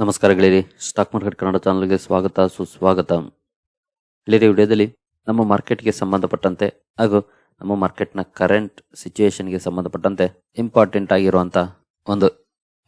ನಮಸ್ಕಾರ ಗೆಳೆಯರಿ stock market Kannada ಚಾನಲ್ಗೆ ಸ್ವಾಗತ, ಸುಸ್ವಾಗತ. ಗೆಳೆಯರಿ ವಿಡಿಯೋದಲ್ಲಿ ನಮ್ಮ ಮಾರ್ಕೆಟ್ಗೆ ಸಂಬಂಧಪಟ್ಟಂತೆ ಹಾಗೂ ನಮ್ಮ ಮಾರ್ಕೆಟ್ನ ಕರೆಂಟ್ ಸಿಚುವೇಶನ್ಗೆ ಸಂಬಂಧಪಟ್ಟಂತೆ ಇಂಪಾರ್ಟೆಂಟ್ ಆಗಿರುವಂಥ ಒಂದು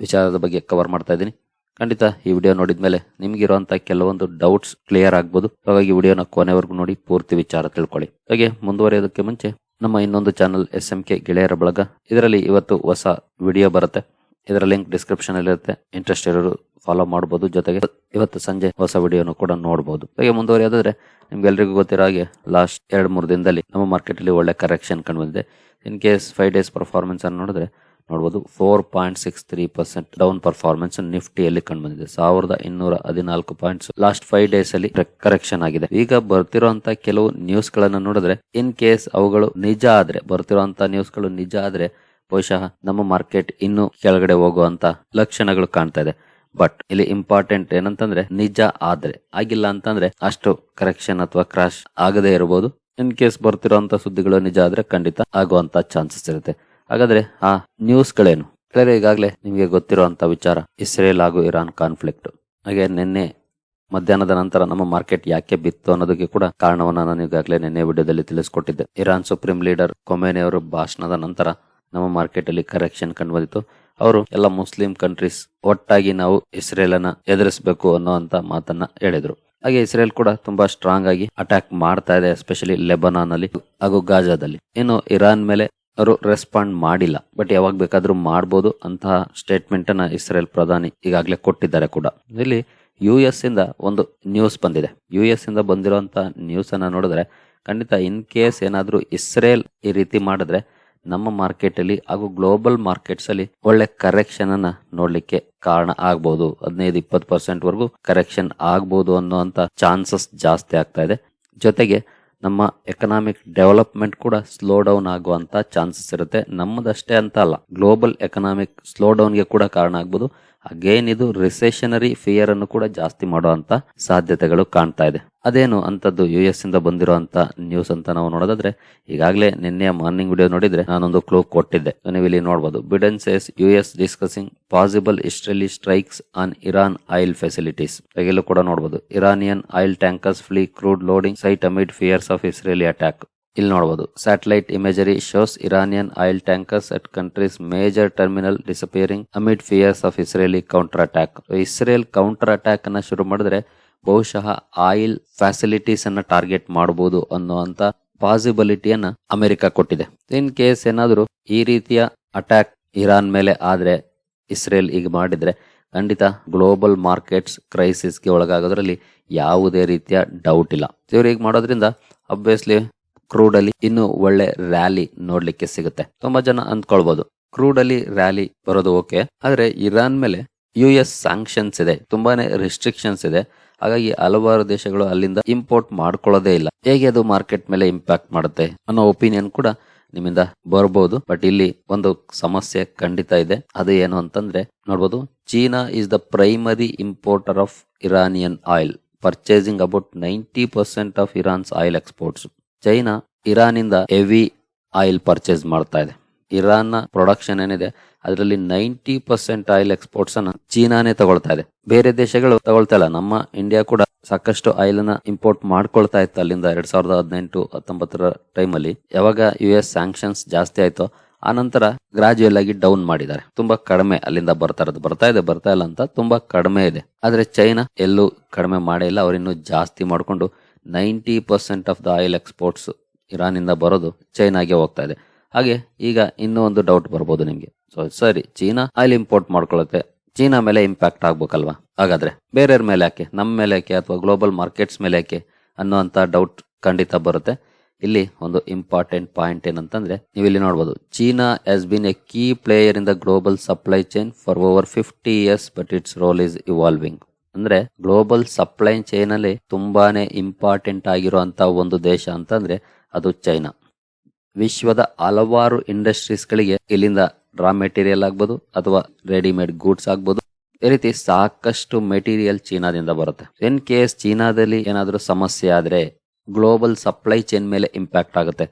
ವಿಚಾರದ ಬಗ್ಗೆ ಕವರ್ ಮಾಡ್ತಾ ಇದ್ದೀನಿ. ಖಂಡಿತ ಈ ವಿಡಿಯೋ ನೋಡಿದ ಮೇಲೆ ನಿಮಗಿರುವಂಥ ಕೆಲವೊಂದು ಡೌಟ್ಸ್ ಕ್ಲಿಯರ್ ಆಗ್ಬೋದು. ಹಾಗಾಗಿ ವಿಡಿಯೋನ ಕೊನೆವರೆಗೂ ನೋಡಿ, ಪೂರ್ತಿ ವಿಚಾರ ತಿಳ್ಕೊಳ್ಳಿ. ಹಾಗೆ ಮುಂದುವರಿಯೋದಕ್ಕೆ ಮುಂಚೆ ನಮ್ಮ ಇನ್ನೊಂದು ಚಾನಲ್ ಎಸ್ ಎಂ ಕೆ ಗೆಳೆಯರ ಬಳಗ. ಇದರಲ್ಲಿ ಇವತ್ತು ಹೊಸ ವಿಡಿಯೋ ಬರುತ್ತೆ. ಇದರ ಲಿಂಕ್ ಡಿಸ್ಕ್ರಿಪ್ಷನ್ ಅಲ್ಲಿ ಇರುತ್ತೆ. ಇಂಟ್ರೆಸ್ಟ್ ಇರೋರು ಫಾಲೋ ಮಾಡಬಹುದು ಜೊತೆಗೆ ಇವತ್ತು ಸಂಜೆ ಹೊಸ ವಿಡಿಯೋನು ಕೂಡ ನೋಡಬಹುದು ಹಾಗೆ ಮುಂದುವರಿಯೋದಾದ್ರೆ ನಿಮ್ಗೆಲ್ರಿಗೂ ಗೊತ್ತಿರೋ ಹಾಗೆ ಲಾಸ್ಟ್ ಎರಡು, ಮೂರು ದಿನದಲ್ಲಿ ನಮ್ಮ ಮಾರ್ಕೆಟ್ ಅಲ್ಲಿ ಒಳ್ಳೆ ಕರೆಕ್ಷನ್ ಕಂಡು ಬಂದಿದೆ in case five days performance ಅನ್ನು ನೋಡಿದ್ರೆ ನೋಡಬಹುದು four point six three percent down performance ನಿಫ್ಟಿಯಲ್ಲಿ ಕಂಡು ಬಂದಿದೆ ಸಾವಿರದ ಇನ್ನೂರ ಹದಿನಾಲ್ಕು ಪಾಯಿಂಟ್ಸ್ ಲಾಸ್ಟ್ ಫೈವ್ ಡೇಸ್ ಅಲ್ಲಿ ಕರೆಕ್ಷನ್ ಆಗಿದೆ. ಈಗ ಬರ್ತಿರುವಂತ ಕೆಲವು ನ್ಯೂಸ್ಗಳನ್ನು ನೋಡಿದ್ರೆ ಇನ್ ಕೇಸ್ ಅವುಗಳು ನಿಜ ಆದ್ರೆ ಬರ್ತಿರುವಂತ ನ್ಯೂಸ್ಗಳು ನಿಜ ಆದ್ರೆ ಬಹುಶಃ ನಮ್ಮ ಮಾರ್ಕೆಟ್ ಇನ್ನು ಕೆಳಗಡೆ ಹೋಗುವಂತ ಲಕ್ಷಣಗಳು ಕಾಣ್ತಾ ಇದೆ. ಬಟ್ ಇಲ್ಲಿ ಇಂಪಾರ್ಟೆಂಟ್ ಏನಂತಂದ್ರೆ ನಿಜ ಆದ್ರೆ, ಆಗಿಲ್ಲ ಅಂತಂದ್ರೆ ಅಷ್ಟು ಕರೆಕ್ಷನ್ ಅಥವಾ ಕ್ರಾಶ್ ಆಗದೇ ಇರಬಹುದು ಇನ್ ಕೇಸ್ ಬರ್ತಿರೋಂತ ಸುದ್ದಿಗಳು ನಿಜ ಆದ್ರೆ ಖಂಡಿತ ಆಗುವಂತ ಚಾನ್ಸಸ್ ಇರುತ್ತೆ. ಹಾಗಾದ್ರೆ ಆ ನ್ಯೂಸ್ ಗಳೇನು ಈಗಾಗಲೇ ನಿಮಗೆ ಗೊತ್ತಿರುವಂತ ವಿಚಾರ, ಇಸ್ರೇಲ್ ಹಾಗೂ ಇರಾನ್ ಕಾನ್ಫ್ಲಿಕ್ಟ್ ಹಾಗೆ ನಿನ್ನೆ ಮಧ್ಯಾಹ್ನದ ನಂತರ ನಮ್ಮ ಮಾರ್ಕೆಟ್ ಯಾಕೆ ಬಿತ್ತು ಅನ್ನೋದಕ್ಕೆ ಕೂಡ ಕಾರಣವನ್ನ ನಾನು ಈಗಾಗಲೇ ನಿನ್ನೆ ವಿಡಿಯೋದಲ್ಲಿ ತಿಳಿಸ್ಕೊಟ್ಟಿದ್ದೆ. ಇರಾನ್ ಸುಪ್ರೀಂ ಲೀಡರ್ ಕೊಮೇನಿ ಅವರು ಭಾಷಣದ ನಂತರ ನಮ್ಮ ಮಾರ್ಕೆಟ್ ಅಲ್ಲಿ ಕರೆಕ್ಷನ್ ಕಂಡು ಬಂದಿತ್ತು ಅವರು ಎಲ್ಲ ಮುಸ್ಲಿಂ ಕಂಟ್ರೀಸ್ ಒಟ್ಟಾಗಿ ನಾವು ಇಸ್ರೇಲ್ ಅನ್ನ ಎದುರಿಸಬೇಕು ಅನ್ನುವಂತ ಮಾತನ್ನ ಹೇಳಿದ್ರು. ಹಾಗೆ ಇಸ್ರೇಲ್ ಕೂಡ ತುಂಬಾ ಸ್ಟ್ರಾಂಗ್ ಆಗಿ ಅಟ್ಯಾಕ್ ಮಾಡ್ತಾ ಇದೆ ಎಸ್ಪೆಷಲಿ ಲೆಬನಾನ್ ಅಲ್ಲಿ ಹಾಗೂ ಗಾಜಾದಲ್ಲಿ ಇನ್ನು ಇರಾನ್ ಮೇಲೆ ಅವರು ರೆಸ್ಪಾಂಡ್ ಮಾಡಿಲ್ಲ. ಬಟ್ ಯಾವಾಗ ಬೇಕಾದ್ರೂ ಮಾಡಬಹುದು ಅಂತಹ ಸ್ಟೇಟ್ಮೆಂಟ್ ಅನ್ನ ಇಸ್ರೇಲ್ ಪ್ರಧಾನಿ ಈಗಾಗಲೇ ಕೊಟ್ಟಿದ್ದಾರೆ ಕೂಡ. ಇಲ್ಲಿ ಯು ಎಸ್ ಇಂದ ಒಂದು ನ್ಯೂಸ್ ಬಂದಿದೆ. ಯು ಎಸ್ ಇಂದ ಬಂದಿರುವಂತ ನ್ಯೂಸ್ ಅನ್ನ ನೋಡಿದ್ರೆ ಖಂಡಿತ ಇನ್ ಕೇಸ್ ಏನಾದ್ರೂ ಇಸ್ರೇಲ್ ಈ ರೀತಿ ಮಾಡಿದ್ರೆ ನಮ್ಮ ಮಾರ್ಕೆಟ್ ಅಲ್ಲಿ ಹಾಗೂ ಗ್ಲೋಬಲ್ ಮಾರ್ಕೆಟ್ಸ್ ಅಲ್ಲಿ ಒಳ್ಳೆ ಕರೆಕ್ಷನ್ ಅನ್ನ ನೋಡ್ಲಿಕ್ಕೆ ಕಾರಣ ಆಗ್ಬಹುದು ಹದಿನೈದು, ಇಪ್ಪತ್ತು ಪರ್ಸೆಂಟ್ ವರೆಗೂ ಕರೆಕ್ಷನ್ ಆಗ್ಬಹುದು ಅನ್ನುವಂತ ಚಾನ್ಸಸ್ ಜಾಸ್ತಿ ಆಗ್ತಾ ಇದೆ. ಜೊತೆಗೆ ನಮ್ಮ ಎಕನಾಮಿಕ್ ಡೆವಲಪ್ಮೆಂಟ್ ಕೂಡ ಸ್ಲೋ ಡೌನ್ ಆಗುವಂತ ಚಾನ್ಸಸ್ ಇರುತ್ತೆ. ನಮ್ಮದಷ್ಟೇ ಅಂತ ಅಲ್ಲ ಗ್ಲೋಬಲ್ ಎಕನಾಮಿಕ್ ಸ್ಲೋ ಡೌನ್ಗೆ ಕೂಡ ಕಾರಣ ಆಗ್ಬೋದು. ಅಗೇನ್ ಇದು ರಿಸೆಷನರಿ ಫಿಯರ್ ಅನ್ನು ಕೂಡ ಜಾಸ್ತಿ ಮಾಡುವಂತ ಸಾಧ್ಯತೆಗಳು ಕಾಣ್ತಾ ಇದೆ. ಅದೇನು ಅಂತದ್ದು ಯು ಎಸ್ ಇಂದ ಬಂದಿರುವಂತ ನ್ಯೂಸ್ ಅಂತ ನಾವು ನೋಡೋದಾದ್ರೆ, ಈಗಾಗಲೇ ನಿನ್ನೆ ಮಾರ್ನಿಂಗ್ ವಿಡಿಯೋ ನೋಡಿದ್ರೆ ನಾನೊಂದು ಕ್ಲೂ ಕೊಟ್ಟಿದ್ದೆ. ನೀವು ಇಲ್ಲಿ ನೋಡಬಹುದು Biden says U S discussing possible Israeli strikes on Iran oil facilities ಕೂಡ ನೋಡಬಹುದು Iranian oil tankers flee crude loading site amid fears of Israeli attack ಇಲ್ಲಿ ನೋಡಬಹುದು satellite imagery shows Iranian oil tankers at country's major terminal disappearing amid fears of Israeli counter attack Israel counter attack ಅನ್ನ ಶುರು ಮಾಡಿದ್ರೆ ಬಹುಶಃ oil facilities ಅನ್ನ target ಮಾಡಬಹುದು ಅನ್ನುವಂತ ಪಾಸಿಬಿಲಿಟಿಯನ್ನ America ಕೊಟ್ಟಿದೆ. ಇನ್ ಕೇಸ್ ಏನಾದರೂ ಈ ರೀತಿಯ ಅಟ್ಯಾಕ್ ಇರಾನ್ ಮೇಲೆ ಆದ್ರೆ ಇಸ್ರೇಲ್ ಈಗ ಮಾಡಿದ್ರೆ ಖಂಡಿತ ಗ್ಲೋಬಲ್ ಮಾರ್ಕೆಟ್ಸ್ ಕ್ರೈಸಿಸ್ಗೆ ಒಳಗಾಗೋದ್ರಲ್ಲಿ ಯಾವುದೇ ರೀತಿಯ ಡೌಟ್ ಇಲ್ಲ. ಇವ್ರು ಈಗ ಮಾಡೋದ್ರಿಂದ ಅಬ್ವಿಯಸ್ಲಿ ಕ್ರೂಡ್ ಅಲ್ಲಿ ಇನ್ನು ಒಳ್ಳೆ ರ್ಯಾಲಿ ನೋಡ್ಲಿಕ್ಕೆ ಸಿಗುತ್ತೆ. ತುಂಬಾ ಜನ ಅಂದ್ಕೊಳ್ಬಹುದು ಕ್ರೂಡ್ ಅಲ್ಲಿ ರ್ಯಾಲಿ ಬರೋದು ಓಕೆ. ಆದ್ರೆ ಇರಾನ್ ಮೇಲೆ ಯು ಎಸ್ ಸ್ಯಾಂಕ್ಷನ್ಸ್ ಇದೆ. ತುಂಬಾನೇ ರಿಸ್ಟ್ರಿಕ್ಷನ್ಸ್ ಇದೆ. ಹಾಗಾಗಿ ಹಲವಾರು ದೇಶಗಳು ಅಲ್ಲಿಂದ ಇಂಪೋರ್ಟ್ ಮಾಡ್ಕೊಳ್ಳೋದೇ ಇಲ್ಲ. ಹೇಗೆ ಅದು ಮಾರ್ಕೆಟ್ ಮೇಲೆ ಇಂಪ್ಯಾಕ್ಟ್ ಮಾಡುತ್ತೆ ಅನ್ನೋ ಒಪಿನಿಯನ್ ಕೂಡ ನಿಮ್ಮಿಂದ ಬರಬಹುದು ಬಟ್ ಇಲ್ಲಿ ಒಂದು ಸಮಸ್ಯೆ ಖಂಡಿತ ಇದೆ. ಅದು ಏನು ಅಂತಂದ್ರೆ, ನೋಡ್ಬೋದು, China is the primary importer of Iranian oil purchasing about ninety percent of Iran's oil exports China ಇರಾನಿಂದ heavy oil purchase ಮಾಡ್ತಾ ಇದೆ. ಇರಾನ್ನ ಪ್ರೊಡಕ್ಷನ್ ಏನಿದೆ, ಅದರಲ್ಲಿ ನೈಂಟಿ ಪರ್ಸೆಂಟ್ ಆಯಿಲ್ ಎಕ್ಸ್ಪೋರ್ಟ್ಸ್ ಅನ್ನ ಚೀನಾನೇ ತಗೊಳ್ತಾ ಇದೆ. ಬೇರೆ ದೇಶಗಳು ತಗೊಳ್ತಾ ಇಲ್ಲ. ನಮ್ಮ ಇಂಡಿಯಾ ಕೂಡ ಸಾಕಷ್ಟು ಆಯಿಲ್ ಅನ್ನ ಇಂಪೋರ್ಟ್ ಮಾಡ್ಕೊಳ್ತಾ ಇತ್ತು ಅಲ್ಲಿಂದ ಎರಡ್ ಸಾವಿರದ ಹದಿನೆಂಟು ಹತ್ತೊಂಬತ್ತರ ಟೈಮಲ್ಲಿ ಯಾವಾಗ ಯು ಎಸ್ ಸ್ಯಾಂಕ್ಷನ್ಸ್ ಜಾಸ್ತಿ ಆಯ್ತೋ, ಆ ನಂತರ ಗ್ರಾಜುಯಲ್ ಆಗಿ ಡೌನ್ ಮಾಡಿದ್ದಾರೆ. ತುಂಬಾ ಕಡಿಮೆ ಅಲ್ಲಿಂದ ಬರ್ತಾ ಇರೋದು. ಬರ್ತಾ ಇದೆ, ಬರ್ತಾ ಇಲ್ಲ ಅಂತ ತುಂಬಾ ಕಡಿಮೆ ಇದೆ. ಆದ್ರೆ ಚೈನಾ ಎಲ್ಲೂ ಕಡಿಮೆ ಮಾಡೇ ಇಲ್ಲ. ಅವ್ರಿನ್ನೂ ಜಾಸ್ತಿ ಮಾಡಿಕೊಂಡು ninety percent of the oil exports ಇರಾನಿಂದ ಬರೋದು ಚೈನಾಗೆ ಹೋಗ್ತಾ ಇದೆ. ಹಾಗೆ ಈಗ ಇನ್ನೂ ಒಂದು ಡೌಟ್ ಬರ್ಬೋದು ನಿಮಗೆ. ಸೊ ಸರಿ, ಚೀನಾ ಆಯಿಲ್ ಇಂಪೋರ್ಟ್ ಮಾಡ್ಕೊಳ್ಳುತ್ತೆ. ಚೀನಾ ಮೇಲೆ ಇಂಪ್ಯಾಕ್ಟ್ ಆಗ್ಬೇಕಲ್ವಾ? ಹಾಗಾದ್ರೆ ಬೇರೆಯವ್ರ ಮೇಲೆ ಯಾಕೆ? ನಮ್ಮ ಮೇಲೆ ಯಾಕೆ ಅಥವಾ ಗ್ಲೋಬಲ್ ಮಾರ್ಕೆಟ್ಸ್ ಮೇಲೆ ಯಾಕೆ ಅನ್ನೋಂಥ ಡೌಟ್ ಖಂಡಿತ ಬರುತ್ತೆ. ಇಲ್ಲಿ ಒಂದು ಇಂಪಾರ್ಟೆಂಟ್ ಪಾಯಿಂಟ್ ಏನಂತಂದ್ರೆ ನೀವು ಇಲ್ಲಿ China has been a key player in the global supply chain for over fifty years but its role is evolving ಅಂದ್ರೆ ಗ್ಲೋಬಲ್ ಸಪ್ಲೈ ಚೈನ್ ಅಲ್ಲಿ ತುಂಬಾನೇ ಇಂಪಾರ್ಟೆಂಟ್ ಆಗಿರುವಂತ ಒಂದು ದೇಶ ಅಂತಂದ್ರೆ ಅದು ಚೈನಾ. ವಿಶ್ವದ ಹಲವಾರು ಇಂಡಸ್ಟ್ರೀಸ್ ಗಳಿಗೆ ಇಲ್ಲಿಂದ ರಾ ಮೆಟೀರಿಯಲ್ ಆಗ್ಬೋದು ಅಥವಾ ರೆಡಿಮೇಡ್ ಗೂಡ್ಸ್ ಆಗ್ಬೋದು. ಈ ರೀತಿ ಸಾಕಷ್ಟು ಮೆಟೀರಿಯಲ್ ಚೀನಾದಿಂದ ಬರುತ್ತೆ. ಇನ್ ಕೇಸ್ ಚೀನಾದಲ್ಲಿ ಏನಾದರೂ ಸಮಸ್ಯೆ ಆದ್ರೆ ಗ್ಲೋಬಲ್ ಸಪ್ಲೈ ಚೈನ್ ಮೇಲೆ ಇಂಪ್ಯಾಕ್ಟ್ ಆಗುತ್ತೆ.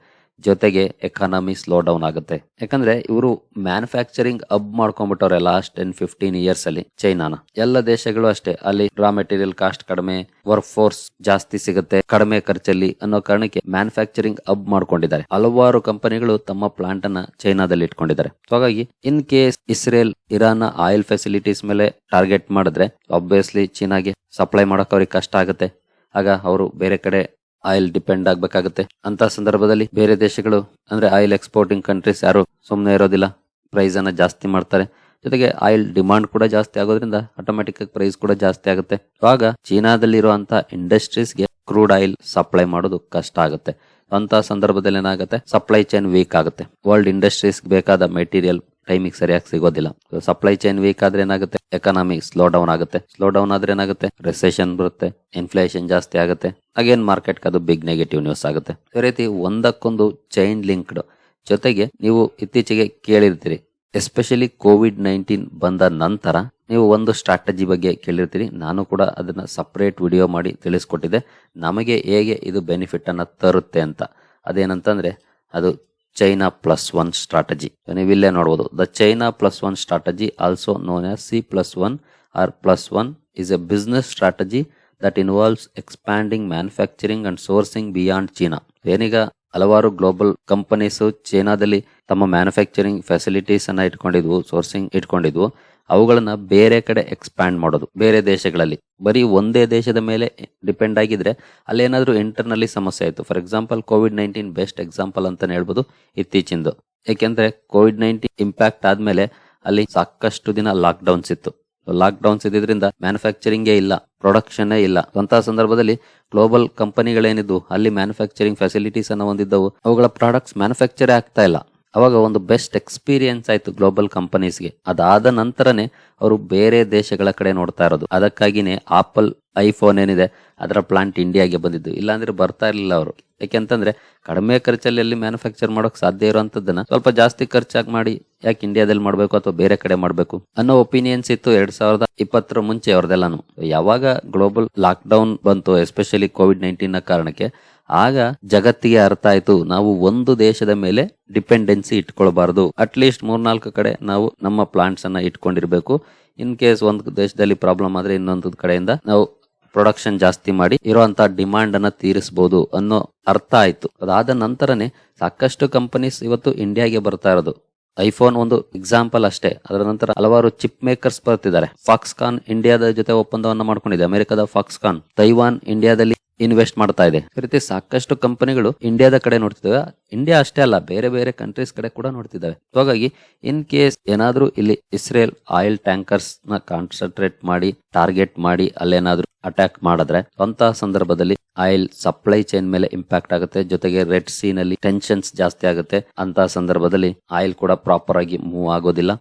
ಜೊತೆಗೆ ಎಕಾನಮಿ ಸ್ಲೋ ಡೌನ್ ಆಗುತ್ತೆ. ಯಾಕಂದ್ರೆ ಇವರು ಮ್ಯಾನುಫ್ಯಾಕ್ಚರಿಂಗ್ ಅಬ್ ಮಾಡ್ಕೊಂಡ್ಬಿಟ್ಟವ್ರೆ ಲಾಸ್ಟ್ ಟೆನ್ ಫಿಫ್ಟೀನ್ ಇಯರ್ಸ್ ಅಲ್ಲಿ ಚೈನಾನ. ಎಲ್ಲ ದೇಶಗಳು ಅಷ್ಟೇ. ಅಲ್ಲಿ ರಾ ಮೆಟೀರಿಯಲ್ ಕಾಸ್ಟ್ ಕಡಿಮೆ ವರ್ಕ್ ಫೋರ್ಸ್ ಜಾಸ್ತಿ ಸಿಗುತ್ತೆ, ಕಡಿಮೆ ಖರ್ಚಲ್ಲಿ ಅನ್ನೋ ಕಾರಣಕ್ಕೆ ಮ್ಯಾನುಫ್ಯಾಕ್ಚರಿಂಗ್ ಅಬ್ ಮಾಡ್ಕೊಂಡಿದ್ದಾರೆ. ಹಲವಾರು ಕಂಪನಿಗಳು ತಮ್ಮ ಪ್ಲಾಂಟ್ ಅನ್ನ ಚೈನಾದಲ್ಲಿ ಇಟ್ಕೊಂಡಿದ್ದಾರೆ. ಹಾಗಾಗಿ in case Israel Iran oil facilities ಮೇಲೆ ಟಾರ್ಗೆಟ್ ಮಾಡಿದ್ರೆ ಆಬ್ವಿಯಸ್ಲಿ ಚೀನಾಗೆ ಸಪ್ಲೈ ಮಾಡೋಕೆ ಅವ್ರಿಗೆ ಕಷ್ಟ ಆಗುತ್ತೆ. ಆಗ ಅವರು ಬೇರೆ ಕಡೆ ಆಯಿಲ್ ಡಿಪೆಂಡ್ ಆಗ್ಬೇಕಾಗುತ್ತೆ. ಅಂತ ಸಂದರ್ಭದಲ್ಲಿ ಬೇರೆ ದೇಶಗಳು, ಅಂದ್ರೆ ಆಯಿಲ್ ಎಕ್ಸ್ಪೋರ್ಟಿಂಗ್ ಕಂಟ್ರೀಸ್ ಯಾರು ಸುಮ್ಮನೆ ಇರೋದಿಲ್ಲ ಪ್ರೈಸ್ ಅನ್ನ ಜಾಸ್ತಿ ಮಾಡ್ತಾರೆ. ಜೊತೆಗೆ ಆಯಿಲ್ ಡಿಮಾಂಡ್ ಕೂಡ ಜಾಸ್ತಿ ಆಗೋದ್ರಿಂದ ಆಟೋಮೆಟಿಕ್ ಪ್ರೈಸ್ ಕೂಡ ಜಾಸ್ತಿ ಆಗುತ್ತೆ. ಆಗ ಚೀನಾದಲ್ಲಿರುವಂತ ಇಂಡಸ್ಟ್ರೀಸ್ಗೆ ಕ್ರೂಡ್ ಆಯಿಲ್ ಸಪ್ಲೈ ಮಾಡೋದು ಕಷ್ಟ ಆಗುತ್ತೆ. ಅಂತ ಸಂದರ್ಭದಲ್ಲಿ ಏನಾಗುತ್ತೆ? ಸಪ್ಲೈ ಚೈನ್ ವೀಕ್ ಆಗುತ್ತೆ. ವರ್ಲ್ಡ್ ಇಂಡಸ್ಟ್ರೀಸ್ ಬೇಕಾದ ಮೆಟೀರಿಯಲ್ ಟೈಮಿಗೆ ಸರಿಯಾಗಿ ಸಿಗೋದಿಲ್ಲ. ಸಪ್ಲೈ ಚೈನ್ ವೀಕ್ ಆದ್ರೆ ಏನಾಗುತ್ತೆ? ಎಕಾನಮಿ ಸ್ಲೋ ಡೌನ್ ಆಗುತ್ತೆ. ಸ್ಲೋ ಡೌನ್ ಆದ್ರೆ ಏನಾಗುತ್ತೆ? ರೆಸೆಷನ್ ಬರುತ್ತೆ. ಇನ್ಫ್ಲೇಷನ್ ಜಾಸ್ತಿ ಆಗುತ್ತೆ. ಅಗೇನ್ ಮಾರ್ಕೆಟ್ ಅದು ಬಿಗ್ ನೆಗೆಟಿವ್ ನ್ಯೂಸ್ ಆಗುತ್ತೆ. ಈ ರೀತಿ ಒಂದಕ್ಕೊಂದು ಚೈನ್ ಲಿಂಕ್ಡ್ ಜೊತೆಗೆ ನೀವು ಇತ್ತೀಚೆಗೆ ಕೇಳಿರ್ತೀರಿ. ಎಸ್ಪೆಷಲಿ ಕೋವಿಡ್ ನೈನ್ಟೀನ್ ಬಂದ ನಂತರ ನೀವು ಒಂದು ಸ್ಟ್ರಾಟಜಿ ಬಗ್ಗೆ ಕೇಳಿರ್ತೀರಿ. ನಾನು ಕೂಡ ಅದನ್ನ ಸಪ್ರೇಟ್ ವಿಡಿಯೋ ಮಾಡಿ ತಿಳಿಸ್ಕೊಟ್ಟಿದ್ದೆ. ನಮಗೆ ಹೇಗೆ ಇದು ಬೆನಿಫಿಟ್ ಅನ್ನ ತರುತ್ತೆ ಅಂತ. ಅದೇನಂತಂದ್ರೆ, ಅದು ಚೈನಾ ಪ್ಲಸ್ ಒನ್ ಸ್ಟ್ರಾಟಜಿ ನೀವಿಲ್ಲೇ ಇಲ್ಲೇ ನೋಡಬಹುದು the China plus one strategy also known as C plus one or plus one is a business strategy that involves expanding manufacturing and sourcing beyond China ಏನೀಗ ಹಲವಾರು global companies ಚೈನಾದಲ್ಲಿ ತಮ್ಮ manufacturing facilities ಅನ್ನ ಇಟ್ಕೊಂಡಿದ್ವು sourcing ಇಟ್ಕೊಂಡಿದ್ವು ಅವುಗಳನ್ನ ಬೇರೆ ಕಡೆ expand ಮಾಡೋದು, ಬೇರೆ ದೇಶಗಳಲ್ಲಿ. ಬರೀ ಒಂದೇ ದೇಶದ ಮೇಲೆ ಡಿಪೆಂಡ್ ಆಗಿದ್ರೆ ಅಲ್ಲೇನಾದರೂ ಇಂಟರ್ನಲ್ಲಿ ಸಮಸ್ಯೆ ಆಯಿತು. For example COVID nineteen best example ಅಂತ ಹೇಳ್ಬೋದು ಇತ್ತೀಚಿಂದು. ಯಾಕೆಂದ್ರೆ ಕೋವಿಡ್ ನೈನ್ಟೀನ್ ಇಂಪ್ಯಾಕ್ಟ್ ಆದ್ಮೇಲೆ ಅಲ್ಲಿ ಸಾಕಷ್ಟು ದಿನ ಲಾಕ್ ಡೌನ್ಸ್ ಇತ್ತು. ಲಾಕ್ ಡೌನ್ಸ್ ಇದ್ದಿದ್ರಿಂದ ಮ್ಯಾನುಫ್ಯಾಕ್ಚರಿಂಗೇ ಇಲ್ಲ ಪ್ರೊಡಕ್ಷನ್ನೇ ಇಲ್ಲ. ಅಂತಹ ಸಂದರ್ಭದಲ್ಲಿ ಗ್ಲೋಬಲ್ ಕಂಪನಿಗಳೇನಿದ್ದು ಅಲ್ಲಿ ಮ್ಯಾನುಫ್ಯಾಕ್ಚರಿಂಗ್ ಫೆಸಿಲಿಟೀಸ್ ಅನ್ನು ಹೊಂದಿದ್ದವು. ಅವುಗಳ ಪ್ರಾಡಕ್ಟ್ಸ್ ಮ್ಯಾನುಫ್ಯಾಕ್ಚರ್ ಆಗ್ತಾ ಇಲ್ಲ. ಅವಾಗ ಒಂದು ಬೆಸ್ಟ್ ಎಕ್ಸ್ಪೀರಿಯನ್ಸ್ ಆಯ್ತು ಗ್ಲೋಬಲ್ ಕಂಪನೀಸ್ಗೆ ಅದಾದ ನಂತರನೇ ಅವರು ಬೇರೆ ದೇಶಗಳ ಕಡೆ ನೋಡ್ತಾ ಇರೋದು. ಅದಕ್ಕಾಗಿನೇ ಆಪಲ್ ಐಫೋನ್ ಏನಿದೆ, ಅದರ ಪ್ಲಾಂಟ್ ಇಂಡಿಯಾಗೆ ಬಂದಿದ್ದು. ಇಲ್ಲಾಂದ್ರೆ ಬರ್ತಾ ಇರಲಿಲ್ಲ ಅವರು. ಯಾಕೆಂತಂದ್ರೆ ಕಡಿಮೆ ಖರ್ಚಲ್ಲಿ ಎಲ್ಲಿ ಮ್ಯಾನುಫ್ಯಾಕ್ಚರ್ ಮಾಡೋಕೆ ಸಾಧ್ಯ ಇರುವಂತದ್ದನ್ನ ಸ್ವಲ್ಪ ಜಾಸ್ತಿ ಖರ್ಚಾಗಿ ಮಾಡಿ ಯಾಕೆ ಇಂಡಿಯಾದಲ್ಲಿ ಮಾಡಬೇಕು ಅಥವಾ ಬೇರೆ ಕಡೆ ಮಾಡಬೇಕು ಅನ್ನೋ ಒಪಿನಿಯನ್ಸ್ ಇತ್ತು ಎರಡ್ ಸಾವಿರದ ಇಪ್ಪತ್ತರ ಮುಂಚೆ ಅವ್ರದ್ದೆಲ್ಲಾನು ಯಾವಾಗ ಗ್ಲೋಬಲ್ ಲಾಕ್ ಡೌನ್ ಬಂತು ಎಸ್ಪೆಷಲಿ ಕೋವಿಡ್ ನೈನ್ಟೀನ್ ಕಾರಣಕ್ಕೆ ಆಗ ಜಗತ್ತಿಗೆ ಅರ್ಥ ಆಯ್ತು, ನಾವು ಒಂದು ದೇಶದ ಮೇಲೆ ಡಿಪೆಂಡೆನ್ಸಿ ಇಟ್ಕೊಳ್ಬಾರ್ದು. ಅಟ್ಲೀಸ್ಟ್ ಮೂರ್ನಾಲ್ಕು ಕಡೆ ನಾವು ನಮ್ಮ ಪ್ಲಾಂಟ್ಸ್ ಅನ್ನ ಇಟ್ಕೊಂಡಿರ್ಬೇಕು. ಇನ್ ಕೇಸ್ ಒಂದು ದೇಶದಲ್ಲಿ ಪ್ರಾಬ್ಲಮ್ ಆದ್ರೆ ಇನ್ನೊಂದು ಕಡೆಯಿಂದ ನಾವು ಪ್ರೊಡಕ್ಷನ್ ಜಾಸ್ತಿ ಮಾಡಿ ಇರುವಂತಹ ಡಿಮಾಂಡ್ ಅನ್ನ ತೀರಿಸಬಹುದು ಅನ್ನೋ ಅರ್ಥ ಆಯ್ತು. ಅದಾದ ನಂತರನೇ ಸಾಕಷ್ಟು ಕಂಪನೀಸ್ ಇವತ್ತು ಇಂಡಿಯಾಗೆ ಬರ್ತಾ ಇರೋದು. ಐಫೋನ್ ಒಂದು ಎಕ್ಸಾಂಪಲ್ ಅಷ್ಟೇ. ಅದರ ನಂತರ ಹಲವಾರು ಚಿಪ್ ಮೇಕರ್ಸ್ ಬರ್ತಿದ್ದಾರೆ. ಫಾಕ್ಸ್ಕಾನ್ ಇಂಡಿಯಾದ ಜೊತೆ ಒಪ್ಪಂದವನ್ನ ಮಾಡ್ಕೊಂಡಿದೆ. ಅಮೆರಿಕದ ಫಾಕ್ಸ್ಕಾನ್ ತೈವಾನ್ ಇಂಡಿಯಾದಲ್ಲಿ ಇನ್ವೆಸ್ಟ್ ಮಾಡ್ತಾ ಇದೆ. ರೀತಿ ಸಾಕಷ್ಟು ಕಂಪನಿಗಳು ಇಂಡಿಯಾದ ಕಡೆ ನೋಡ್ತಿದ್ದಾವೆ. ಇಂಡಿಯಾ ಅಷ್ಟೇ ಅಲ್ಲ, ಬೇರೆ ಬೇರೆ ಕಂಟ್ರೀಸ್ ಕಡೆ ಕೂಡ ನೋಡ್ತಿದ್ದಾವೆ. ಹಾಗಾಗಿ ಇನ್ ಕೇಸ್ ಏನಾದ್ರೂ ಇಲ್ಲಿ ಇಸ್ರೇಲ್ ಆಯಿಲ್ ಟ್ಯಾಂಕರ್ಸ್ನ ಕಾನ್ಸಂಟ್ರೇಟ್ ಮಾಡಿ ಟಾರ್ಗೆಟ್ ಮಾಡಿ, ಅಲ್ಲೇನಾದ್ರೂ ಅಟ್ಯಾಕ್ ಮಾಡಿದ್ರೆ ಅಂತ ಸಂದರ್ಭದಲ್ಲಿ ಆಯಿಲ್ ಸಪ್ಲೈ ಚೈನ್ ಮೇಲೆ ಇಂಪ್ಯಾಕ್ಟ್ ಆಗುತ್ತೆ. ಜೊತೆಗೆ ರೆಡ್ ಸಿ ನಲ್ಲಿ ಟೆನ್ಷನ್ಸ್ ಜಾಸ್ತಿ ಆಗುತ್ತೆ. ಅಂತ ಸಂದರ್ಭದಲ್ಲಿ ಆಯಿಲ್ ಕೂಡ ಪ್ರಾಪರ್ ಆಗಿ ಮೂವ್ ಆಗೋದಿಲ್ಲ.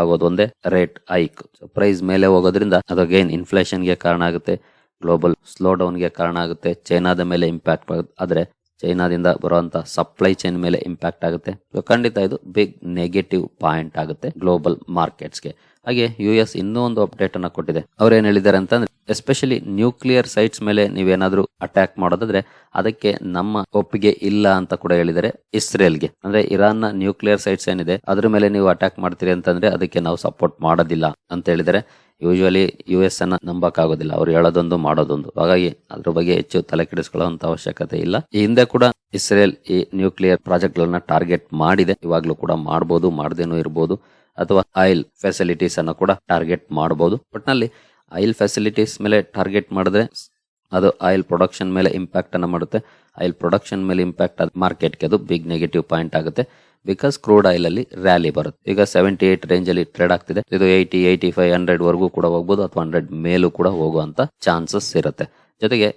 ಆಗೋದು ಒಂದೇ ರೇಟ್ ಹೈಕ್ ಪ್ರೈಸ್ ಮೇಲೆ ಹೋಗೋದ್ರಿಂದ ಅದು ಅಗೇನ್ ಇನ್ಫ್ಲೇಷನ್ಗೆ ಕಾರಣ ಆಗುತ್ತೆ. ಗ್ಲೋಬಲ್ ಸ್ಲೋ ಡೌನ್ಗೆ ಕಾರಣ ಆಗುತ್ತೆ. ಚೈನಾದ ಮೇಲೆ ಇಂಪ್ಯಾಕ್ಟ್ ಆದರೆ ಚೈನಾದಿಂದ ಬರುವಂತಹ ಸಪ್ಲೈ ಚೈನ್ ಮೇಲೆ ಇಂಪ್ಯಾಕ್ಟ್ ಆಗುತ್ತೆ. ಖಂಡಿತ ಇದು ಬಿಗ್ ನೆಗೆಟಿವ್ ಪಾಯಿಂಟ್ ಆಗುತ್ತೆ ಗ್ಲೋಬಲ್ ಮಾರ್ಕೆಟ್ಸ್ಗೆ ಹಾಗೆ ಯು ಎಸ್ ಇನ್ನೂ ಒಂದು ಅಪ್ಡೇಟ್ ಅನ್ನ ಕೊಟ್ಟಿದೆ. ಅವ್ರು ಏನ್ ಹೇಳಿದ್ದಾರೆ ಅಂತಂದ್ರೆ ಎಸ್ಪೆಷಲಿ ನ್ಯೂಕ್ಲಿಯರ್ ಸೈಟ್ಸ್ ಮೇಲೆ ನೀವೇನಾದ್ರೂ ಅಟ್ಯಾಕ್ ಮಾಡೋದಾದ್ರೆ ಅದಕ್ಕೆ ನಮ್ಮ ಒಪ್ಪಿಗೆ ಇಲ್ಲ ಅಂತ ಕೂಡ ಹೇಳಿದರೆ ಇಸ್ರೇಲ್ಗೆ. ಅಂದ್ರೆ ಇರಾನ್ನ ನ್ಯೂಕ್ಲಿಯರ್ ಸೈಟ್ಸ್ ಏನಿದೆ, ಅದ್ರ ಮೇಲೆ ನೀವು ಅಟ್ಯಾಕ್ ಮಾಡ್ತೀರಿ ಅಂತಂದ್ರೆ ಅದಕ್ಕೆ ನಾವು ಸಪೋರ್ಟ್ ಮಾಡೋದಿಲ್ಲ ಅಂತ ಹೇಳಿದರೆ ಯೂಶುವಲಿ ಯು ಎಸ್ ಅನ್ನ ನಂಬಕ್ಕಾಗೋದಿಲ್ಲ. ಅವ್ರು ಹೇಳೋದೊಂದು ಮಾಡೋದೊಂದು. ಹಾಗಾಗಿ ಅದ್ರ ಬಗ್ಗೆ ಹೆಚ್ಚು ತಲೆ ಕೆಡಿಸ್ಕೊಳ್ಳುವಂತ ಅವಶ್ಯಕತೆ ಇಲ್ಲ. ಈ ಹಿಂದೆ ಕೂಡ ಇಸ್ರೇಲ್ ಈ ನ್ಯೂಕ್ಲಿಯರ್ ಪ್ರಾಜೆಕ್ಟ್ ಗಳನ್ನ ಟಾರ್ಗೆಟ್ ಮಾಡಿದೆ. ಇವಾಗ್ಲೂ ಕೂಡ ಮಾಡಬಹುದು ಮಾಡದೇನೂ ಇರಬಹುದು ಅಥವಾ ಆಯಿಲ್ ಫೆಸಿಲಿಟೀಸ್ ಅನ್ನು ಕೂಡ ಟಾರ್ಗೆಟ್ ಮಾಡಬಹುದು ಒಟ್ನಲ್ಲಿ ಆಯಿಲ್ ಫೆಸಿಲಿಟೀಸ್ ಮೇಲೆ ಟಾರ್ಗೆಟ್ ಮಾಡಿದ್ರೆ ಅದು ಆಯಿಲ್ ಪ್ರೊಡಕ್ಷನ್ ಮೇಲೆ ಇಂಪ್ಯಾಕ್ಟ್ ಅನ್ನ ಮಾಡುತ್ತೆ. ಆಯಿಲ್ ಪ್ರೊಡಕ್ಷನ್ ಮೇಲೆ ಇಂಪ್ಯಾಕ್ಟ್ ಮಾರ್ಕೆಟ್ಗೆ ಅದು ಬಿಗ್ ನೆಗೆಟಿವ್ ಪಾಯಿಂಟ್ ಆಗುತ್ತೆ. ಬಿಕಾಸ್ ಕ್ರೂಡ್ ಆಯಿಲ್ ಅಲ್ಲಿ ರ್ಯಾಲಿ ಬರುತ್ತೆ. ಈಗ ಸೆವೆಂಟಿ ಏಟ್ ರೇಂಜ್ ಅಲ್ಲಿ ಟ್ರೇಡ್ ಆಗ್ತಿದೆ. ಇದು ಏಯ್ಟಿ ಏಯ್ಟಿ ಫೈವ್ ಹಂಡ್ರೆಡ್ ವರೆಗೂ ಕೂಡ ಹೋಗ್ಬೋದು ಅಥವಾ ಹಂಡ್ರೆಡ್ ಮೇಲೂ ಕೂಡ ಹೋಗುವಂತ ಚಾನ್ಸಸ್ ಇರುತ್ತೆ. ಜೊತೆಗೆ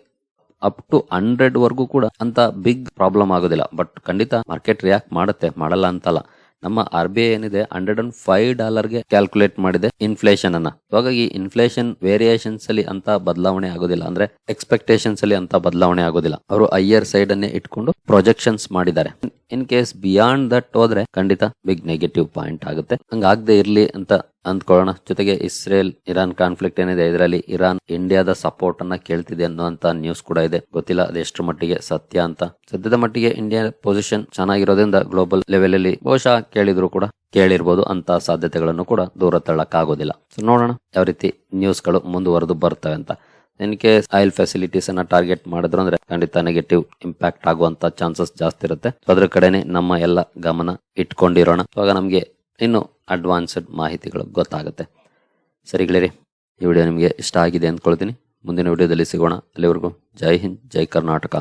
ಅಪ್ ಟು ಹಂಡ್ರೆಡ್ ವರ್ಗೂ ಕೂಡ ಅಂತ ಬಿಗ್ ಪ್ರಾಬ್ಲಮ್ ಆಗೋದಿಲ್ಲ. ಬಟ್ ಖಂಡಿತ ಮಾರ್ಕೆಟ್ ರಿಯಾಕ್ಟ್ ಮಾಡುತ್ತೆ. ಮಾಡಲ್ಲ ಅಂತಲ್ಲ. ನಮ್ಮ ಆರ್ ಬಿ ಐ ಏನಿದೆ ಹಂಡ್ರೆಡ್ ಅಂಡ್ ಫೈವ್ ಡಾಲರ್ಗೆ ಕ್ಯಾಲ್ಕುಲೇಟ್ ಮಾಡಿದೆ ಇನ್ಫ್ಲೇಷನ್ ಅನ್ನ. ಹಾಗಾಗಿ ಇನ್ಫ್ಲೇಷನ್ ವೇರಿಯೇಷನ್ಸ್ ಅಲ್ಲಿ ಅಂತ ಬದಲಾವಣೆ ಆಗೋದಿಲ್ಲ. ಅಂದ್ರೆ ಎಕ್ಸ್ಪೆಕ್ಟೇಷನ್ಸ್ ಅಲ್ಲಿ ಅಂತ ಬದಲಾವಣೆ ಆಗೋದಿಲ್ಲ. ಅವರು ಹೈಯರ್ ಸೈಡ್ ಅನ್ನೇ ಇಟ್ಕೊಂಡು ಪ್ರೊಜೆಕ್ಷನ್ಸ್ ಮಾಡಿದ್ದಾರೆ. ಇನ್ ಕೇಸ್ ಬಿಯಾಂಡ್ ದಟ್ ಹೋದ್ರೆ ಖಂಡಿತ ಬಿಗ್ ನೆಗೆಟಿವ್ ಪಾಯಿಂಟ್ ಆಗುತ್ತೆ. ಹಂಗಾಗದೆ ಇರ್ಲಿ ಅಂತ ಅಂದ್ಕೊಳ್ಳೋಣ. ಜೊತೆಗೆ ಇಸ್ರೇಲ್, ಇರಾನ್ ಕಾನ್ಫ್ಲಿಕ್ಟ್ ಏನಿದೆ, ಇದರಲ್ಲಿ ಇರಾನ್, ಇಂಡಿಯಾದ ಸಪೋರ್ಟ್ ಅನ್ನ ಕೇಳ್ತಿದೆ ಅನ್ನುವಂತ ನ್ಯೂಸ್ ಕೂಡ ಇದೆ. ಗೊತ್ತಿಲ್ಲ ಅದೆಷ್ಟು ಮಟ್ಟಿಗೆ ಸತ್ಯ ಅಂತ. ಸದ್ಯದ ಮಟ್ಟಿಗೆ ಇಂಡಿಯಾ ಪೊಸಿಷನ್ ಚೆನ್ನಾಗಿರೋದ್ರಿಂದ ಗ್ಲೋಬಲ್ ಲೆವೆಲ್ ಅಲ್ಲಿ ಬಹುಶಃ ಕೇಳಿದ್ರು ಕೂಡ ಕೇಳಿರ್ಬೋದು ಅಂತ ಸಾಧ್ಯತೆಗಳನ್ನು ಕೂಡ ದೂರ ತಳ್ಳಕ್ಕಾಗೋದಿಲ್ಲ. ಸೊ ನೋಡೋಣ ಯಾವ ರೀತಿ ನ್ಯೂಸ್ಗಳು ಮುಂದುವರೆದು ಬರ್ತವೆ ಅಂತ. ಇನ್ ಕೇಸ್ ಆಯಿಲ್ ಫೆಸಿಲಿಟೀಸ್ ಅನ್ನ ಟಾರ್ಗೆಟ್ ಮಾಡಿದ್ರು ಅಂದ್ರೆ ಖಂಡಿತ ನೆಗೆಟಿವ್ ಇಂಪ್ಯಾಕ್ಟ್ ಆಗುವಂತ ಚಾನ್ಸಸ್ ಜಾಸ್ತಿ ಇರುತ್ತೆ. ಅದ್ರ ಕಡೆನೆ ನಮ್ಮ ಎಲ್ಲ ಗಮನ ಇಟ್ಕೊಂಡಿರೋಣ. ಇವಾಗ ನಮಗೆ ಇನ್ನು ಅಡ್ವಾನ್ಸ್ಡ್ ಮಾಹಿತಿಗಳು ಗೊತ್ತಾಗುತ್ತೆ. ಸರಿ ಗೆಳೆಯರಿ, ಈ ವಿಡಿಯೋ ನಿಮಗೆ ಇಷ್ಟ ಆಗಿದೆ ಅಂದ್ಕೊಳ್ತೀನಿ. ಮುಂದಿನ ವಿಡಿಯೋದಲ್ಲಿ ಸಿಗೋಣ. ಅಲ್ಲಿವರೆಗೂ ಜೈ ಹಿಂದ್, ಜೈ ಕರ್ನಾಟಕ.